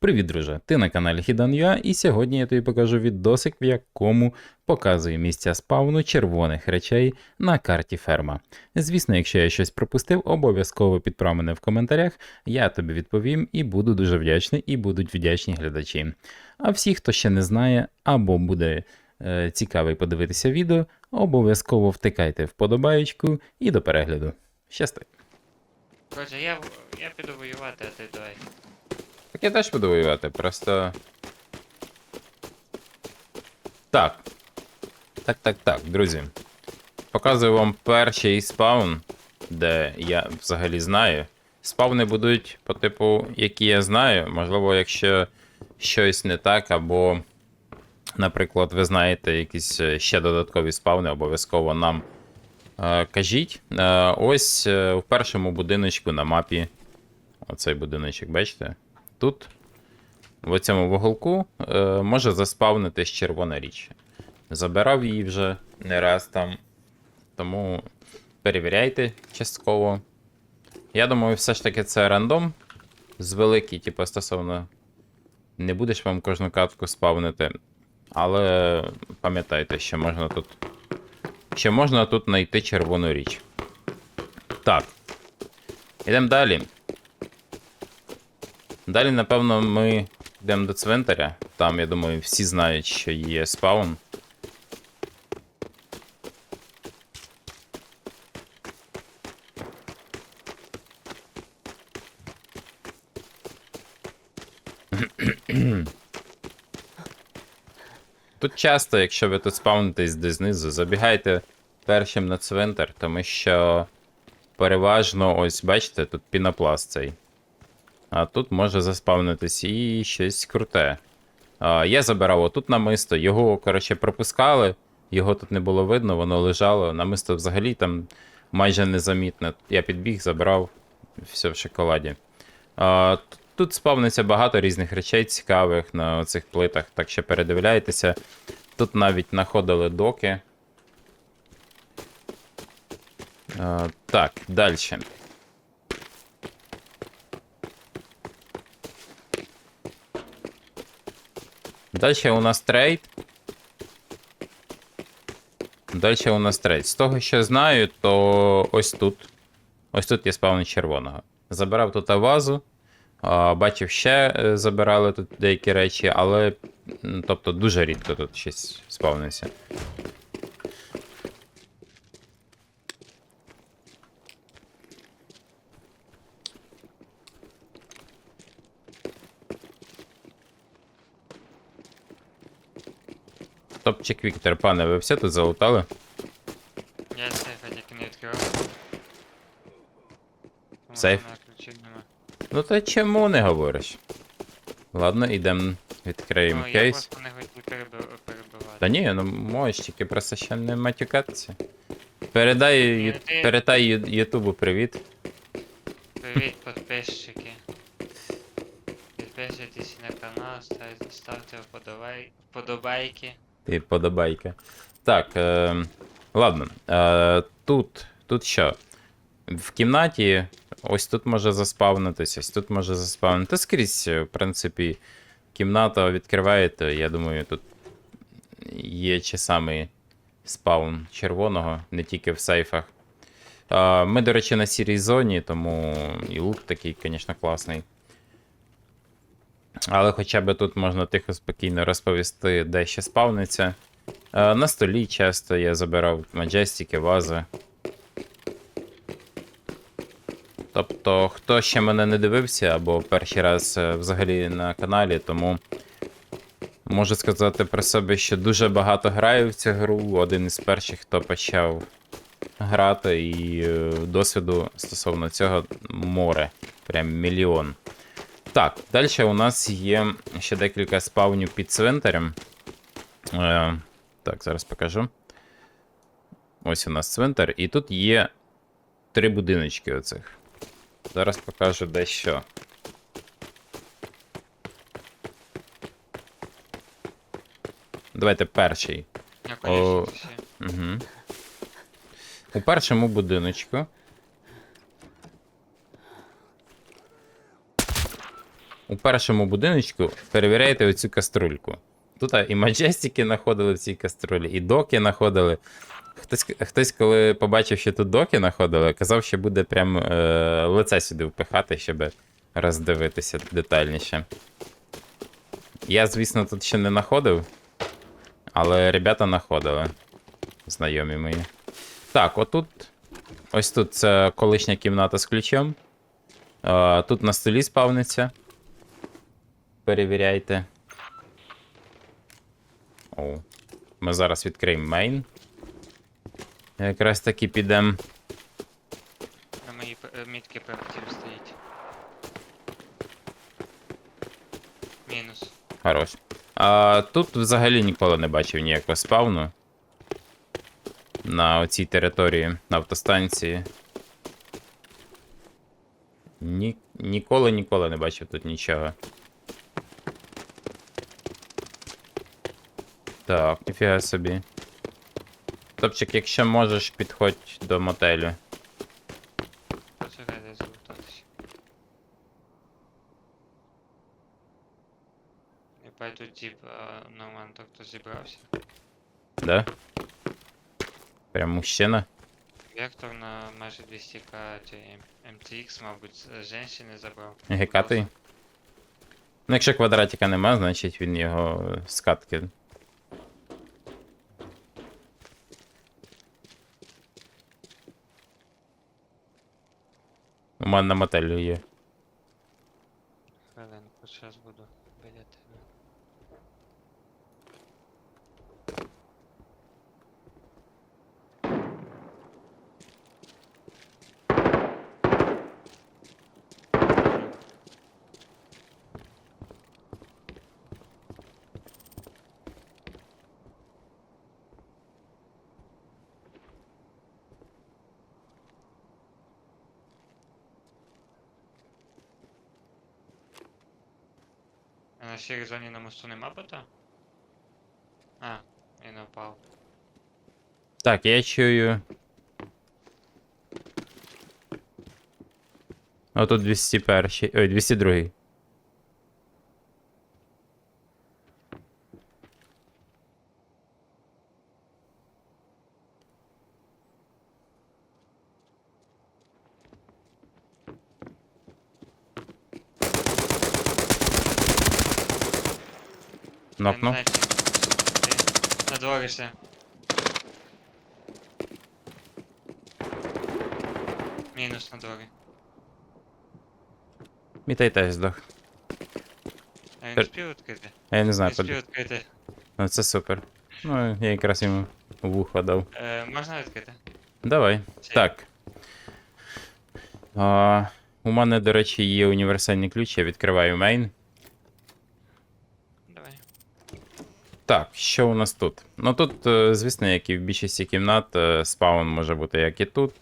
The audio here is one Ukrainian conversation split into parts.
Привіт, друже! Ти на каналі Hidden.ua і сьогодні я тобі покажу відосик, в якому показую місця спавну червоних речей на карті ферма. Звісно, якщо я щось пропустив, обов'язково підправ мене в коментарях, я тобі відповім і буду дуже вдячний, і будуть вдячні глядачі. А всі, хто ще не знає або буде е, цікавий подивитися відео, обов'язково втикайте вподобаєчку і до перегляду. Щасти! Коротше, я, я піду воювати, а ти давай. Так я теж буду воювати, просто. Так. Так, так, так, друзі. Показую вам перший спаун, де я взагалі знаю. Спавни будуть по типу, які я знаю. Можливо, якщо щось не так, або, наприклад, ви знаєте якісь е, ще додаткові спавни, обов'язково нам е, кажіть. Е, ось е, в першому будиночку на мапі. Оцей будиночок, бачите? Тут, в цьому вуголку, е, може заспавнитись червона річ. Забирав її вже не раз там. Тому перевіряйте частково. Я думаю, все ж таки це рандом. З великий, типу, стосовно. Не будеш вам кожну катку спавнити. Але пам'ятайте, що можна тут. Що можна тут знайти червону річ. Так. Ідемо далі. Далі, напевно, ми йдемо до цвинтаря. Там, я думаю, всі знають, що є спаун. Тут часто, якщо ви тут спавнитесь десь знизу, забігайте першим на цвинтар, тому що переважно, ось бачите, тут пінопласт цей. А тут може заспавнитись і щось круте. А, я забирав отут намисто, його, коротше, пропускали, його тут не було видно, воно лежало. Намисто взагалі там майже незамітне. Я підбіг, забрав, все в шоколаді. А, тут спавниться багато різних речей цікавих на цих плитах, так що передивляйтеся. Тут навіть знаходили доки. А, так, далі. Далі у нас трейд. Далі у нас трейд. З того, що знаю, то ось тут. Ось тут є спавн червоного. Забирав тут авазу. Бачив, ще е, забирали тут деякі речі, але тобто дуже рідко тут щось спавниться. Топчик Віктор, пане, ви все тут залутали? Я сейфа тільки не відкривав. Сейф? Ну то чому не говориш? Ладно, ідемо відкриємо Ну, я кейс. просто не хотів перебивати. Та ні, ну можеш, тільки просто ще не матюкатися. Передай, ю... Ти- передай Ю- Ютубу привіт. Привіт, підписчики. Підписуйтесь на канал, ставте, ставте вподобай... вподобайки. Ти подобайка. Так, е... ладно. Е... Тут, тут що? В кімнаті ось тут може заспавнитися, ось тут може заспавнити. Скрізь, в принципі, кімната відкриваєте, я думаю, тут є чи самий спаун червоного, не тільки в сейфах. Е, Ми, до речі, на сірій зоні, тому і лут такий, звісно, класний. Але хоча б тут можна тихо спокійно розповісти, де ще спавниться. Е, На столі часто я забирав маджестики, вази. Тобто, хто ще мене не дивився, або перший раз е, взагалі на каналі, тому можу сказати про себе, що дуже багато граю в цю гру. Один із перших, хто почав грати, і е, досвіду стосовно цього море. Прям мільйон. Так, далі у нас є ще декілька спавнів під цвинтарем. Е, так, зараз покажу. Ось у нас цвинтар, і тут є три будиночки оцих. Зараз покажу дещо. Давайте перший. Я О. Угу. У першому будиночку. У першому будиночку перевіряйте оцю каструльку. Тут і маджестики знаходили в цій каструлі, і доки знаходили. Хтось, хтось, коли побачив, що тут доки знаходили, казав, що буде прям е, лице сюди впихати, щоб роздивитися детальніше. Я, звісно, тут ще не знаходив, але ребята знаходили. Знайомі мої. Так, отут. Ось тут це колишня кімната з ключем. Е, тут на столі спавниться. Перевіряйте. О. Ми зараз відкриємо мейн. Якраз таки підемо. На моїй е, мітки проектів стоїть. Мінус. Хорош. А, тут взагалі ніколи не бачив ніякого спавну. На оцій території, на автостанції. Ні, ніколи, ніколи не бачив тут нічого. Так, ніфіга собі. Топчик, якщо можеш, підходь до мотелю. Почекайте залутатися. Я пойду тип а, нормально так хто зібрався. Да? Прям мужчина. Вектор на майже 200к ті MTX, мабуть, з женщини забрав. Гекатий. Ну, якщо квадратика нема, значить він його е, У мене на мотелі є. Хвилинку, зараз буду біля тебе. На сірій зоні на мосту нема бота? А, він упав. Так, я чую. О, тут 201. Ой, 202. Нокнув. На дворі ще. Мінус на дворі. Мітай теж здох. А він Тер- спів відкрити? А я не Він знаю, спів под... відкрити. ну, це супер. Ну, я якраз йому в вухо дав. Е, можна відкрити? Давай. Чи- Так. А, у мене, до речі, є універсальний ключ, я відкриваю мейн. Давай. Так, що у нас тут? Ну тут, е, звісно, як і в більшості кімнат, е, спаун може бути як і тут.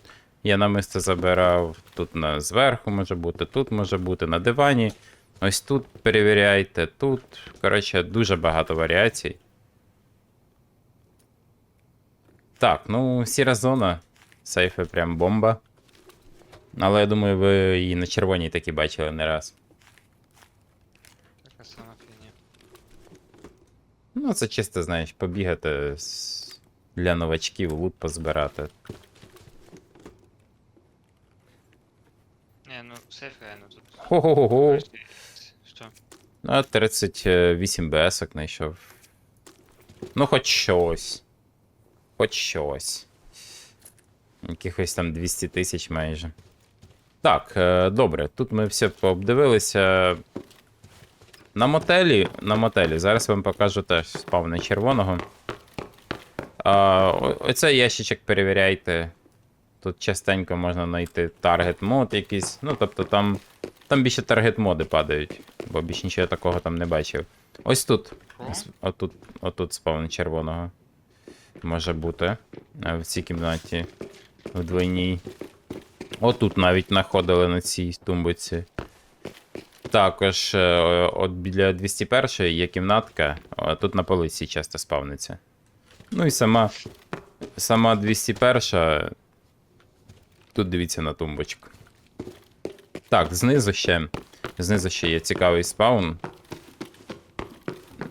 Я на місце забирав, тут на зверху може бути, тут може бути, на дивані. Ось тут перевіряйте, тут. Коротше, дуже багато варіацій. Так, ну, сіра зона. Сейфи прям бомба. Але я думаю, ви її на червоній таки бачили не раз. Така сама фігня. Ну, це чисто, знаєш, побігати для новачків, лут позбирати. Не, ну сейф реально тут. Хо-хо-хо. Короче, Що? А 38 БСок знайшов. Ну, хоч щось. Хоч щось. Якихось там 200 тисяч майже. Так, е, добре, тут ми все пообдивилися. На мотелі, на мотелі, зараз вам покажу теж спавни червоного. А, оцей ящичок перевіряйте. Тут частенько можна знайти таргет мод якийсь. Ну, тобто там, там більше таргет моди падають, бо більше нічого такого там не бачив. Ось тут. Отут, отут спавн червоного. Може бути. В цій кімнаті. В двойній. Отут навіть знаходили на цій тумбуці. Також е, от біля 201 є кімнатка, тут на полиці часто спавниться. Ну і сама, сама 201. Тут дивіться на тумбочку. Так, знизу ще. Знизу ще є цікавий спаун.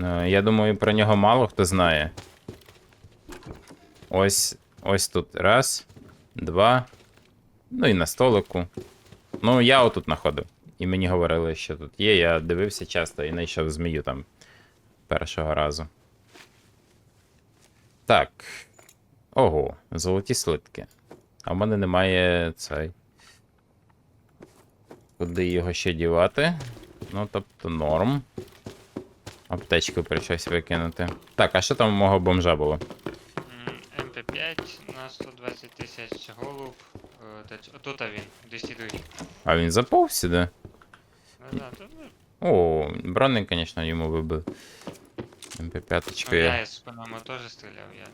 Е, Я думаю, про нього мало хто знає. Ось, ось тут раз, два. Ну і на столику. Ну, я отут знаходив. І мені говорили, що тут є. Я дивився часто і знайшов змію там першого разу. Так. Ого, золоті слитки. А в мене немає цей. Куди його ще дівати? Ну, тобто норм. Аптечку прийшлось викинути. Так, а що там у мого бомжа було? МП5 на 120 тисяч голуб. Е, та ч- Тут він, 202. А він заповз сюди? Ну, да, тут, ну, О, броник, звісно, йому вибив. МП5 ну, я із по-моєму теж стріляв, я.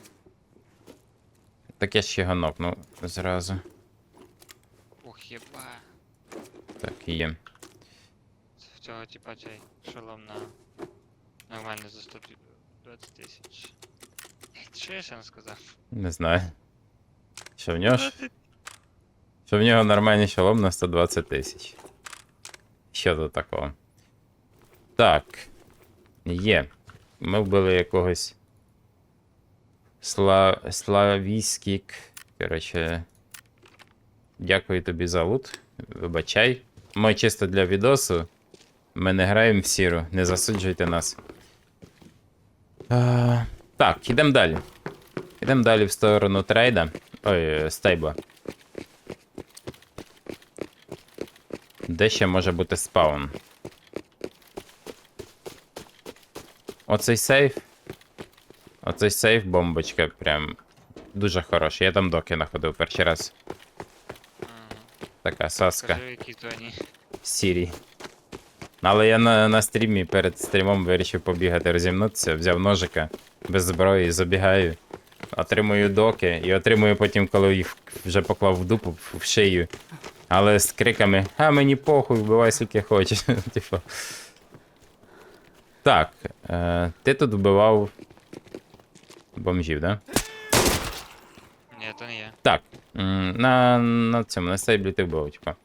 Так я ще його нокнув зразу. Ух, єба. Так, є. В цього типа цей шолом на нормально за 120 тисяч. Що я ще не сказав? Не знаю. Що в нього? Що в нього нормальний шолом на 120 тисяч. Що тут такого? Так. Є. Ми вбили якогось. Сла... Славійськік. Коротше. Дякую тобі за лут. Вибачай. Ми чисто для відосу. Ми не граємо в сіру, не засуджуйте нас. А, так, ідемо далі. Ідемо далі в сторону трейда. Ой, е, стейбла. Де ще може бути спаун? Оцей сейф. Оцей сейф, бомбочка, прям дуже хороший. Я там доки знаходив перший раз. Така саска. Скажи. Сірі. Але я на, на стрімі перед стрімом вирішив побігати, розімнутися, взяв ножика без зброї, забігаю, отримую доки і отримую потім, коли їх вже поклав в дупу в шию. Але з криками А мені похуй, вбивай скільки хочеш. Типу. Так, е, ти тут вбивав бомжів, да? Ні, то не я. Так. На, на цьому, на стейблі ти вбив, типа.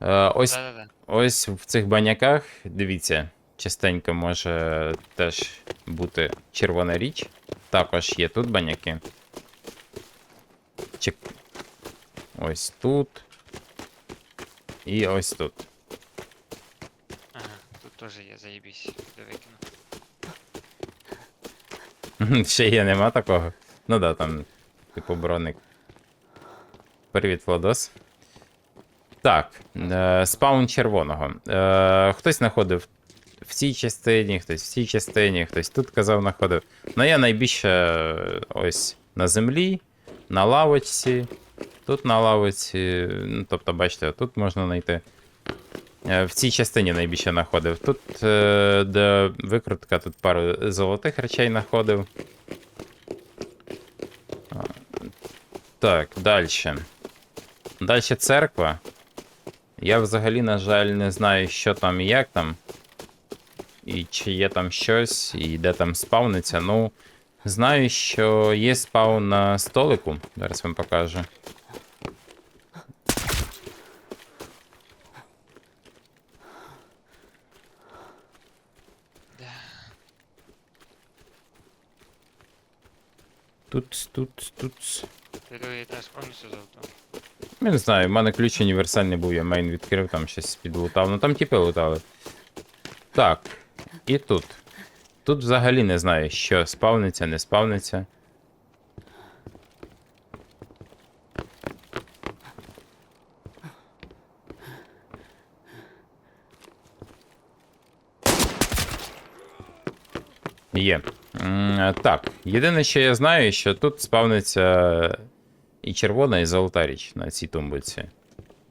Е, ось. Ось в цих баняках, дивіться, частенько може теж бути червона річ. Також є тут баняки. Чек... Ось тут. І ось тут. Ага, тут теж є, заєбісь. Де викину. Ще є, нема такого. Ну да, там, типу, броник. Привіт, Владос. Так, е, спаун червоного. Е, хтось знаходив в цій частині, хтось в цій частині, хтось тут казав, знаходив. Ну я найбільше е, ось на землі, на лавочці, тут на лавочці. Ну, тобто, бачите, тут можна знайти. Е, В цій частині найбільше знаходив. Тут, е, де викрутка, тут пару золотих речей знаходив. Так, далі. Далі церква. Я взагалі, на жаль, не знаю, що там і як там. І чи є там щось, і де там спавниться. Ну, знаю, що є спаун на столику. Зараз вам покажу. Тут, тут, тут. Ти етаж повністю золото. Я не знаю, в мене ключ універсальний був, я мейн відкрив, там щось підлутав. Ну там тіпи лутали. Так, і тут. Тут взагалі не знаю, що спавниться, не спавниться. Є. М, Так, єдине, що я знаю, що тут спавниться і червона, і золота річ на цій тумбуці.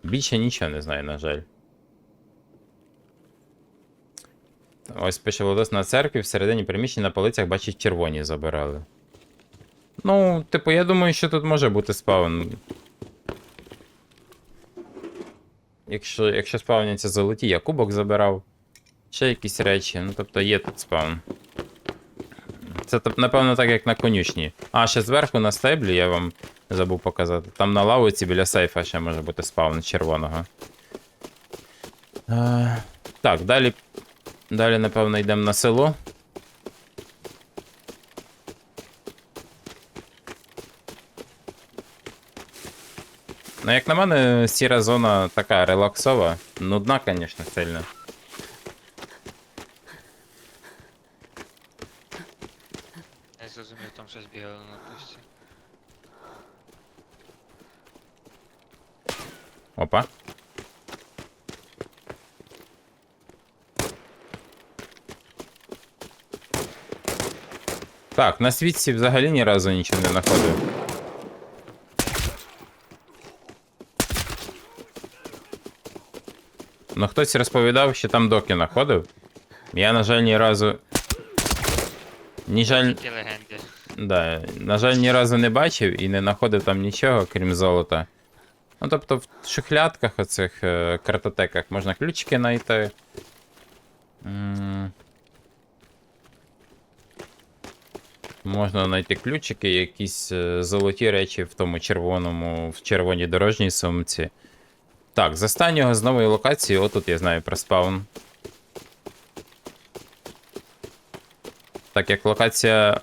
Більше нічого не знаю, на жаль. Ось пише Володос на церкві, всередині приміщення на полицях бачить червоні забирали. Ну, типу, я думаю, що тут може бути спаун. Якщо, якщо спавняться золоті, я кубок забирав. Ще якісь речі. Ну, тобто є тут спаун. Це, напевно, так, як на конюшні. А, ще зверху на стеблі я вам забув показати. Там на лавиці біля сейфа ще може бути спаун червоного. Е, так, далі. Далі, напевно, йдемо на село. Ну, як на мене, сіра зона така релаксова. Нудна, звісно, сильно. Я зрозумів, там щось бігало на пусті. Опа. Так, на світці взагалі ні разу нічого не знаходив. Ну хтось розповідав, що там доки знаходив. Я, на жаль, ні разу. Ні жаль, Да, на жаль, ні разу не бачив і не знаходив там нічого, крім золота. Ну, тобто в шухлядках оцих е, картотеках можна ключики знайти. М. Можна знайти ключики, якісь е, золоті речі в тому червоному, в червоній дорожній сумці. Так, з останнього з нової локації, отут я знаю про спаун. Так як локація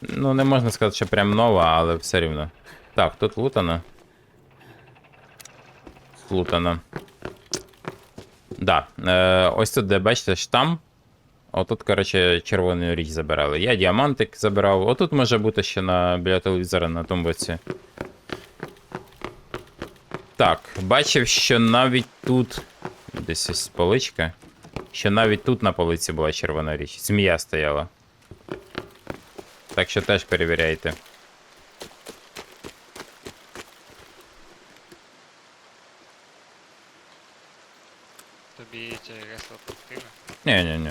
Ну, не можна сказати, що прям нова, але все рівно. Так, тут лутано. Лутано. Да. Е, ось тут, де бачите, штам. Отут, коротше, червону річ забирали. Я діамантик забирав. Отут може бути ще на біля телевізора на тому боці. Так, бачив, що навіть тут. Десь ось поличка. Що навіть тут на полиці була червона річ. Змія стояла. Так що теж перевіряйте. Тобі це ресло потрібно? Ні,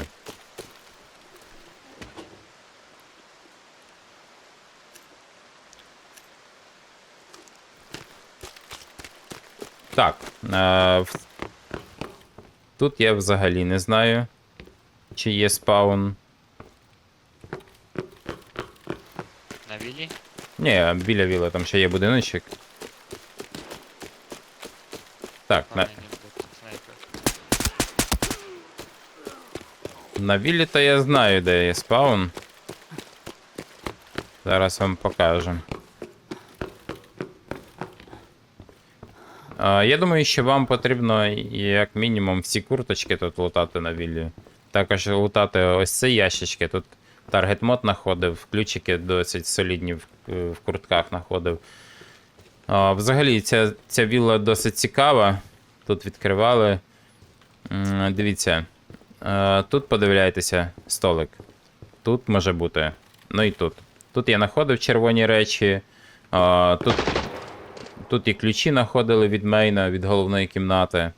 Так. Е, тут я взагалі не знаю, чи є спаун. На вілі? Ні, біля віла там ще є будиночок. Так, на, снайпер. на вілі то я знаю, де є спаун. Зараз вам покажу. Я думаю, що вам потрібно як мінімум всі курточки тут лутати на віллі. Також лутати ось ці ящички. Тут таргет мод знаходив, ключики досить солідні в, в куртках знаходив. Взагалі, ця, ця вілла досить цікава. Тут відкривали. Дивіться. Тут подивляйтеся столик. Тут може бути. Ну і тут. Тут я знаходив червоні речі. Тут, тут і ключі знаходили від мейна, від головної кімнати.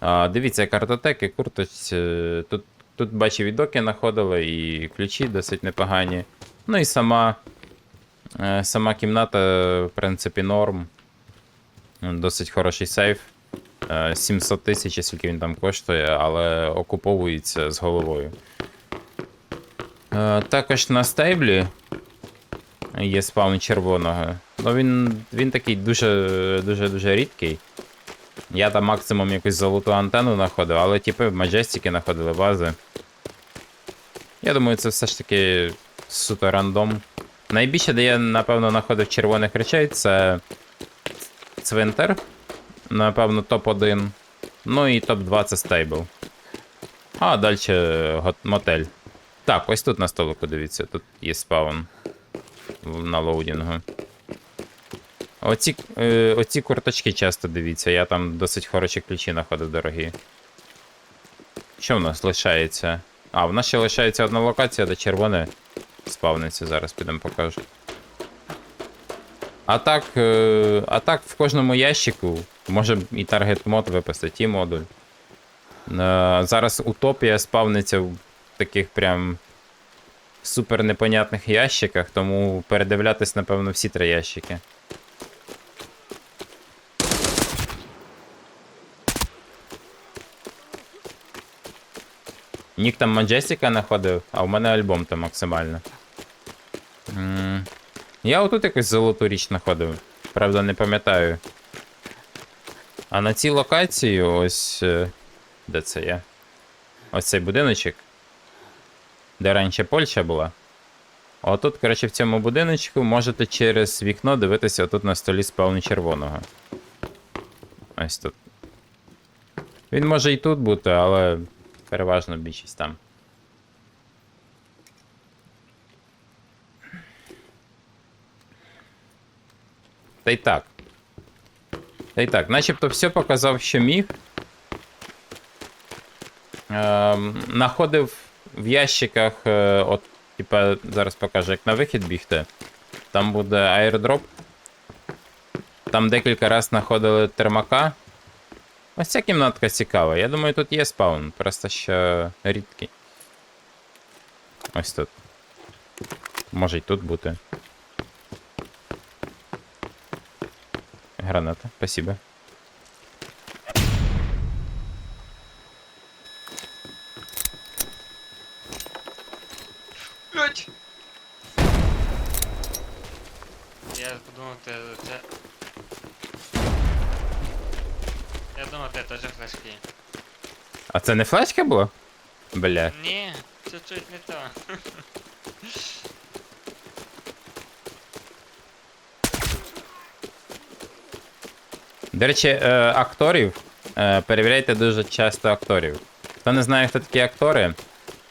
А, Дивіться, картотеки, куртоць. е, Тут, тут бачив і знаходили, і ключі досить непогані. Ну і сама, е, сама кімната, в принципі, норм. Досить хороший сейф. Е, 700 тисяч, скільки він там коштує, але окуповується з головою. Е, Також на стейблі є спаун червоного. Ну він, він такий дуже дуже рідкий. Я там максимум якусь золоту антенну знаходив, але типи маджестики знаходили бази. Я думаю, це все ж таки суто рандом. Найбільше, де я, напевно, знаходив червоних речей, це цвинтар. Напевно, топ-1. Ну і топ-2 це стейбл. А далі мотель. Так, ось тут на столику, дивіться, тут є спаун на лоудінгу. Оці, е, оці курточки часто дивіться, я там досить хороші ключі знаходив дорогі. Що в нас лишається? А, в нас ще лишається одна локація, де червоне спавниться. Зараз підемо покажу. А так, е, а так в кожному ящику може і таргет мод випустити, і модуль. Е, зараз утопія спавниться в таких прям супер непонятних ящиках, тому передивлятись, напевно, всі три ящики. Нік там Маджестіка знаходив, а в мене альбом там максимально. М, Я отут якусь золоту річ знаходив. Правда, не пам'ятаю. А на цій локації ось. е, Де це є? Ось цей будиночок. Де раніше Польща була. Отут, коротше, в цьому будиночку можете через вікно дивитися отут на столі спавну червоного. Ось тут. Він може і тут бути, але переважно більшість там. Та й так. Та й так, начебто все показав, що міг. Ем, находив в ящиках, е, от, типа, зараз покажу, як на вихід бігти. Там буде аеродроп. Там декілька разів знаходили термака. Ось ця кімнатка цікава. Я думаю, тут є спаун, просто що рідкий. Ось тут. Може й тут бути. Граната, спасибо. Блять! Я подумав, ти це. Я думав, ти теж флешки. А це не флешка була? Бля. Ні, це чуть не то. До речі, е, акторів. Е, перевіряйте дуже часто акторів. Хто не знає, хто такі актори,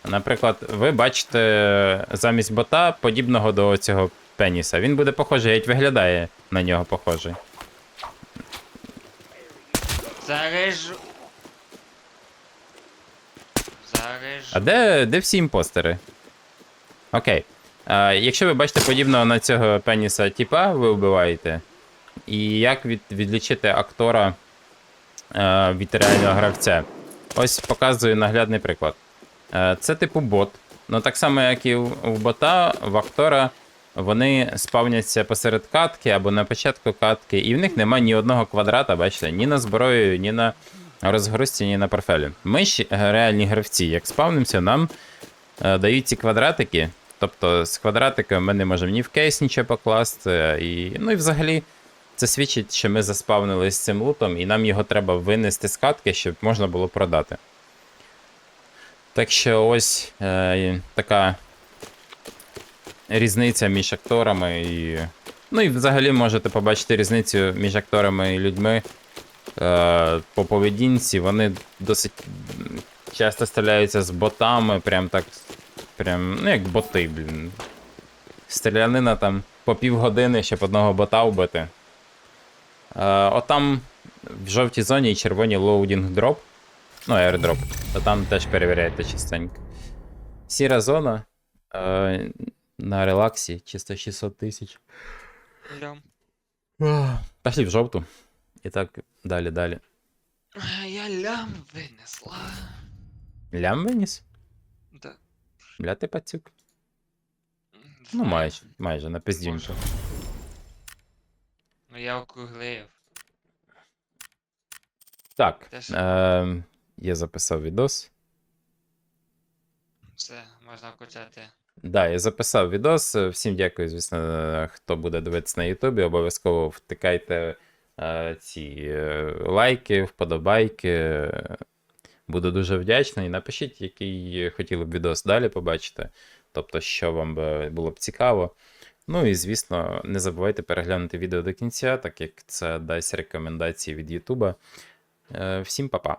наприклад, ви бачите замість бота подібного до цього пеніса. Він буде похожий, геть виглядає на нього похожий. Зарежу. Зарежу. А де, де всі імпостери? Окей. А, якщо ви бачите подібного на цього пеніса типа, ви вбиваєте. І як від, відлічити актора е, від реального гравця? Ось показую наглядний приклад. Е, це типу бот. Ну так само, як і у бота, в актора вони спавняться посеред катки або на початку катки, і в них немає ні одного квадрата, бачите, ні на зброю, ні на розгрузці, ні на портфелі. Ми ж е, реальні гравці, як спавнимося, нам е, дають ці квадратики. Тобто з квадратика ми не можемо ні в кейс нічого покласти. І, ну і взагалі це свідчить, що ми заспавнились з цим лутом, і нам його треба винести з катки, щоб можна було продати. Так що ось е, така різниця між акторами і. Ну і взагалі можете побачити різницю між акторами і людьми е, по поведінці. Вони досить часто стріляються з ботами, прям так. Прям, ну як боти, блін. Стрілянина там по півгодини, щоб одного бота вбити. Е, отам в жовтій зоні і червоній лоудінг дроп. Ну, airdrop. То там теж перевіряйте частенько. Сіра зона. Е, на релаксі, чисто 600 тисяч. Лям. Пошли в жовту. І так далі, далі. Я лям винесла. Лям виніс? Да. Бля, ти пацюк. Ну, майже, майже, на пиздюньку. Ну я округлив. Так. Теж. Е, я записав відос. Все, можна включати. Да, я записав відос. Всім дякую, звісно, хто буде дивитися на Ютубі. Обов'язково втикайте е, ці е, лайки, вподобайки. Буду дуже вдячний. Напишіть, який хотіли б відос далі побачити. Тобто, що вам було б цікаво. Ну і, звісно, не забувайте переглянути відео до кінця, так як це дасть рекомендації від Ютуба. Е, всім па-па.